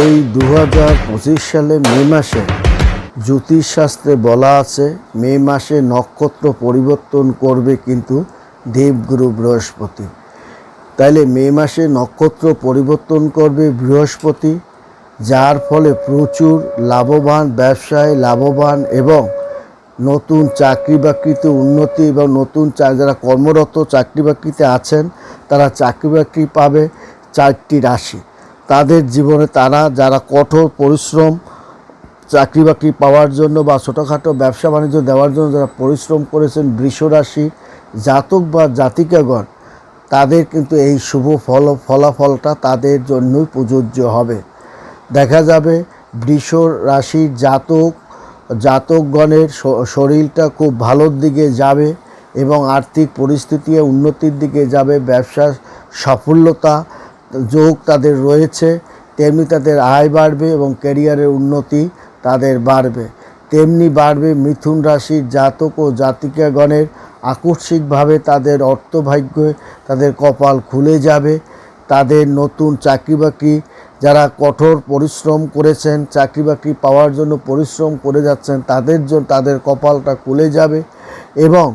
এই দু হাজার পঁচিশ সালে মে মাসে জ্যোতিষশাস্ত্রে বলা আছে, মে মাসে নক্ষত্র পরিবর্তন করবে কিন্তু দেবগুরু বৃহস্পতি। তাইলে মে মাসে নক্ষত্র পরিবর্তন করবে বৃহস্পতি, যার ফলে প্রচুর লাভবান ব্যবসায় লাভবান এবং নতুন চাকরি বাকরিতে উন্নতি এবং নতুন যারা কর্মরত চাকরি বাকরিতে আছেন, তারা চাকরি বাকরি পাবে চারটি রাশি। তাদের জীবনে তারা যারা কঠোর পরিশ্রম চাকরি বাকরি পাওয়ার জন্য বা ছোটোখাটো ব্যবসা বাণিজ্য দেওয়ার জন্য যারা পরিশ্রম করেছেন বৃষ রাশি, জাতক বা জাতিকাগণ, তাদের কিন্তু এই শুভ ফল, ফলাফলটা তাদের জন্যই প্রযোজ্য হবে। দেখা যাবে বৃষ রাশির জাতক, জাতকগণের শরীরটা খুব ভালোর দিকে যাবে এবং আর্থিক পরিস্থিতি উন্নতির দিকে যাবে, ব্যবসার সাফল্যতা যোগ তাদের রয়েছে, তেমনি তাদের আয় বাড়বে এবং ক্যারিয়ারের উন্নতি তাদের বাড়বে। তেমনি বাড়বে মিথুন রাশির জাতক ও জাতিকাগণের আকস্মিকভাবে তাদের অর্থভাগ্যে, তাদের কপাল খুলে যাবে। তাদের নতুন চাকরি বাকরি যারা কঠোর পরিশ্রম করেছেন চাকরি বাকরি পাওয়ার জন্য পরিশ্রম করে যাচ্ছেন, তাদের জন্য তাদের কপালটা খুলে যাবে এবং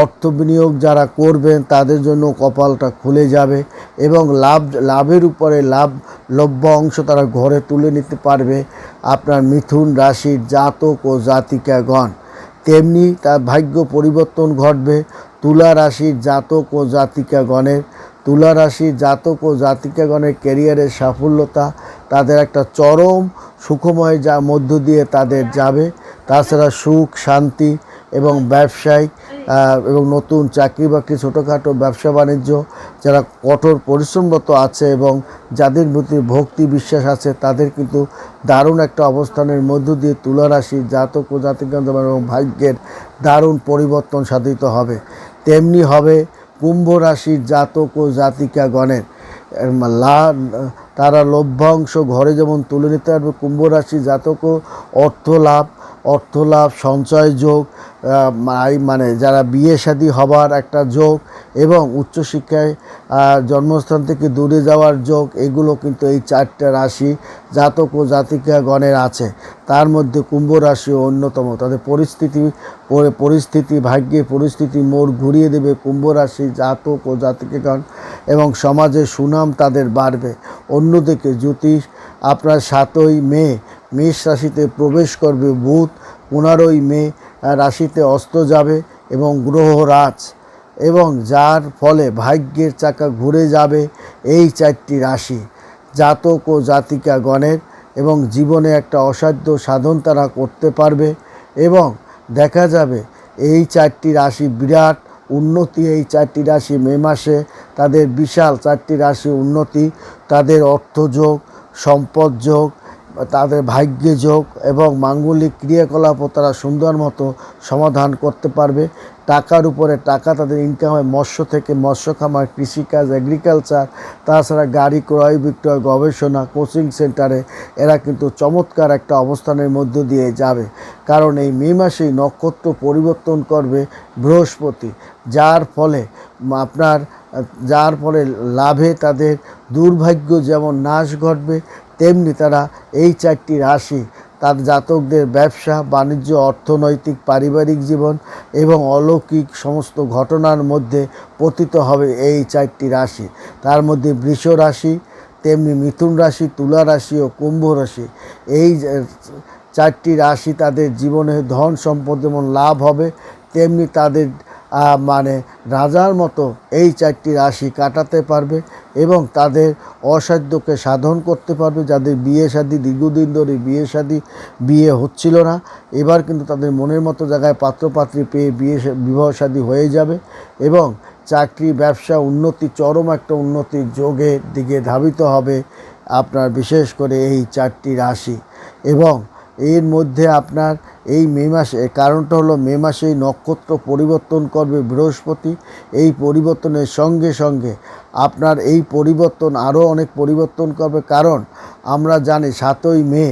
অর্থ বিনিয়োগ যারা করবেন, তাদের জন্য কপালটা খুলে যাবে এবং লাভ, লাভের উপরে লাভ লভ্য অংশ তারা ঘরে তুলে নিতে পারবে। আপনার মিথুন রাশির জাতক ও জাতিকাগণ, তেমনি তার ভাগ্য পরিবর্তন ঘটবে। তুলা রাশির জাতক ও জাতিকাগণের, তুলা রাশির জাতক ও জাতিকাগণের ক্যারিয়ারের সাফল্যতা তাদের একটা চরম সুখময় যা মধ্য দিয়ে তাদের যাবে। তাছাড়া সুখ, শান্তি এবং ব্যবসায়িক এবং নতুন চাকরি বাকরি ছোটোখাটো ব্যবসা বাণিজ্য, যারা কঠোর পরিশ্রমরত আছে এবং যাদের প্রতি ভক্তি বিশ্বাস আছে, তাদের কিন্তু দারুণ একটা অবস্থানের মধ্য দিয়ে তুলা রাশির জাতক ও জাতিকান্ত এবং ভাগ্যের দারুণ পরিবর্তন সাধিত হবে। তেমনি হবে কুম্ভ রাশির জাতক ও জাতিকাগণের। লা, তারা লভ্যাংশ ঘরে যেমন তুলে নিতে পারবে, কুম্ভ রাশি জাতকও অর্থ লাভ অর্থ লাভ সঞ্চয় যোগ মানে যারা বিয়ে শাদী হবার একটা যোগ এবং উচ্চশিক্ষায় জন্মস্থান থেকে দূরে যাওয়ার যোগ, এগুলো কিন্তু এই চারটে রাশি জাতক ও জাতিকাগণের আছে। তার মধ্যে কুম্ভ রাশি অন্যতম। তাদের পরিস্থিতি, পরি- পরিস্থিতি, ভাগ্যের পরিস্থিতি মোড় ঘুরিয়ে দেবে কুম্ভ রাশি জাতক ও জাতিকাগণ এবং সমাজে সুনাম তাদের বাড়বে। অন্যদিকে জ্যোতিষ, আপনার সাতই মে মেষ রাশিতে প্রবেশ করবে বুধ, পনেরোই মে রাশিতে অস্ত যাবে এবং গ্রহরাজ এবং যার ফলে ভাগ্যের চাকা ঘুরে যাবে এই চারটি রাশি, জাতক ও জাতিকা গণের এবং জীবনে একটা অসাধ্য সাধন তারা করতে পারবে এবং দেখা যাবে এই চারটি রাশি বিরাট উন্নতি, এই চারটি রাশি মে মাসে তাদের বিশাল চারটি রাশি উন্নতি, তাদের অর্থযোগ সম্পদ যোগ তাদের ভাগ্য যোগ এবং মাঙ্গলিক ক্রিয়াকলাপও তারা সুন্দর মতো সমাধান করতে পারবে। টাকার উপরে টাকা তাদের ইনকাম হয় মৎস্য থেকে মৎস্য খামার, কৃষিকাজ এগ্রিকালচার তাছাড়া গাড়ি ক্রয়, বিক্রয়, গবেষণা কোচিং সেন্টারে এরা কিন্তু চমৎকার একটা অবস্থানের মধ্য দিয়ে যাবে। কারণ এই মে মাসেই নক্ষত্র পরিবর্তন করবে বৃহস্পতি, যার ফলে আপনার, যার ফলে লাভে তাদের দুর্ভাগ্য যেমন নাশ ঘটবে তেমনি তারা এই চারটি রাশি, তার জাতকদের ব্যবসা, বাণিজ্য, অর্থনৈতিক, পারিবারিক জীবন এবং অলৌকিক সমস্ত ঘটনার মধ্যে পতিত হবে এই চারটি রাশি। তার মধ্যে বৃষ রাশি, তেমনি মিথুন রাশি, তুলা রাশি ও কুম্ভ রাশি। এই চারটি রাশি তাদের জীবনে ধন সম্পদ যেমন লাভ হবে, তেমনি তাদের মানে রাজার মতো এই চারটি রাশি কাটাতে পারবে। এবং তাদের অসাধ্যকে সাধন করতে পারবে যাদের বিয়ে শাদী দীর্ঘদিন ধরে বিয়ে শাদী বিয়ে হচ্ছিল না। এবার কিন্তু তাদের মনের মতো জায়গায় পাত্রপাত্রী পেয়ে বিয়ে বিবাহ শাদী হয়ে যাবে এবং চাকরি, ব্যবসা, উন্নতি, চরম একটা উন্নতির যোগের দিকে ধাবিত হবে আপনার বিশেষ করে এই চারটি রাশি। এবং এর মধ্যে আপনার এই মে মাসে কারণটা হলো মে মাসেই নক্ষত্র পরিবর্তন করবে বৃহস্পতি। এই পরিবর্তনের সঙ্গে সঙ্গে আপনার এই পরিবর্তন আরও অনেক পরিবর্তন করবে। কারণ আমরা জানি সাতই মে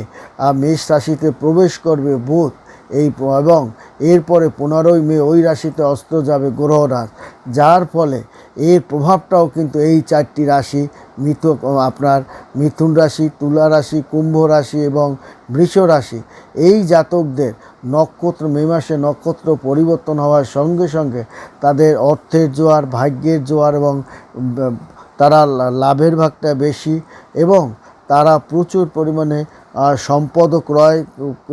মেষ রাশিতে প্রবেশ করবে বুধ। এই এবং এরপরে পনেরোই মে ওই রাশিতে অস্ত যাবে গ্রহরাজ যার ফলে এর প্রভাবটাও কিন্তু এই চারটি রাশি মিথ আপনার মিথুন রাশি, তুলা রাশি, কুম্ভ রাশি এবং বৃষ রাশি। এই জাতকদের নক্ষত্র, মে মাসে নক্ষত্র পরিবর্তন হওয়ার সঙ্গে সঙ্গে তাদের অর্থের জোয়ার, ভাগ্যের জোয়ার এবং তারা লাভের ভাগটা বেশি এবং তারা প্রচুর পরিমাণে সম্পদ ক্রয়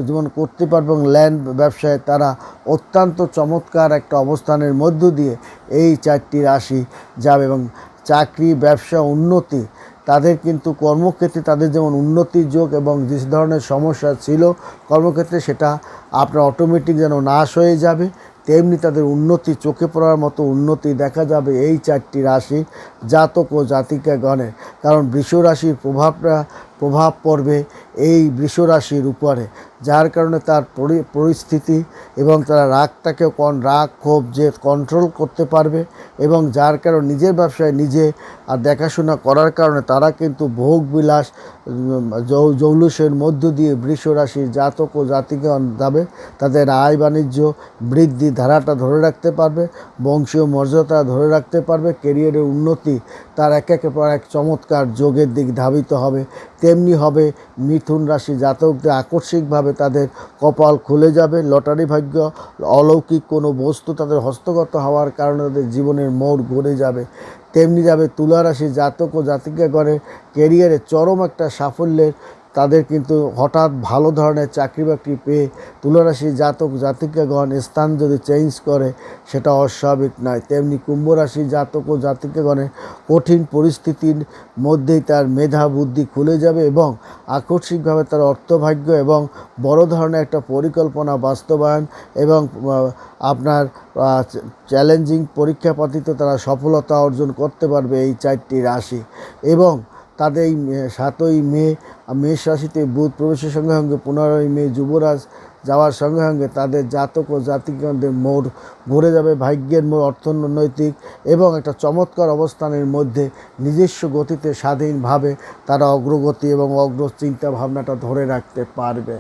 যেমন করতে পারবে এবং ল্যান্ড ব্যবসায় তারা অত্যন্ত চমৎকার একটা অবস্থানের মধ্য দিয়ে এই চারটি রাশি যাবে এবং চাকরি, ব্যবসা, উন্নতি তাদের কিন্তু কর্মক্ষেত্রে তাদের যেমন উন্নতির যোগ এবং যে ধরনের সমস্যা ছিল কর্মক্ষেত্রে সেটা আপনার অটোমেটিক যেন নাশ হয়ে যাবে, তেমনি তাদের উন্নতি চোখে পড়ার মতো উন্নতি দেখা যাবে এই চারটি রাশি জাতক ও জাতিকা গণের কারণ বৃষ রাশির প্রভাবটা, প্রভাব পড়বে এই বৃষ রাশির উপরে, যার কারণে তার পরি- পরিস্থিতি এবং তারা রাগটাকে কন রাগ, ক্ষোভ যে কন্ট্রোল করতে পারবে এবং যার কারণে নিজের ব্যবসায় নিজে আর দেখাশোনা করার কারণে তারা কিন্তু ভোগ বিলাস জৌলুসের মধ্য দিয়ে বৃষরাশির জাতক ও জাতিগণ যাবে, তাদের আয় বাণিজ্য বৃদ্ধি ধারাটা ধরে রাখতে পারবে, বংশীয় মর্যাদা ধরে রাখতে পারবে কেরিয়ারের উন্নতি তার এক একের পর এক চমৎকার যোগের দিক ধাবিত হবে, তেমনি হবে মিথুন রাশি জাতকদের আকস্মিকভাবে তাদের কপাল খুলে যাবে। লটারি ভাগ্য, অলৌকিক কোনো বস্তু তাদের হস্তগত হওয়ার কারণে তাদের জীবনের মোড় ঘুরে যাবে। তেমনি যাবে তুলা রাশি জাতক ও জাতিকাগণের কেরিয়ারে চরম একটা সাফল্যের তাদের কিন্তু হঠাৎ ভালো ধরনের চাকরি বাকরি পেয়ে তুলারাশি জাতক জাতিকাগণ স্থান যদি চেঞ্জ করে, সেটা অস্বাভাবিক নয়। তেমনি কুম্ভরাশি জাতক ও জাতিকাগণের কঠিন পরিস্থিতির মধ্যেই তার মেধা বুদ্ধি খুলে যাবে এবং আকস্মিকভাবে তার অর্থভাগ্য এবং বড় ধরনের একটা পরিকল্পনা বাস্তবায়ন এবং আপনার চ্যালেঞ্জিং পরীক্ষাপাতিতে তারা সফলতা অর্জন করতে পারবে এই চারটি রাশি। এবং তাদের এই সাতই মে মেষ রাশিতে বুধ প্রবেশের সঙ্গে সঙ্গে পনেরোই মে যুবরাজ যাওয়ার সঙ্গে সঙ্গে তাদের জাতক ও জাতিকদের মোড় ঘুরে যাবে, ভাগ্যের মোড়, অর্থনৈতিক এবং একটা চমৎকার অবস্থানের মধ্যে নিজস্ব গতিতে স্বাধীনভাবে তারা অগ্রগতি এবং অগ্র চিন্তা ভাবনাটা ধরে রাখতে পারবে।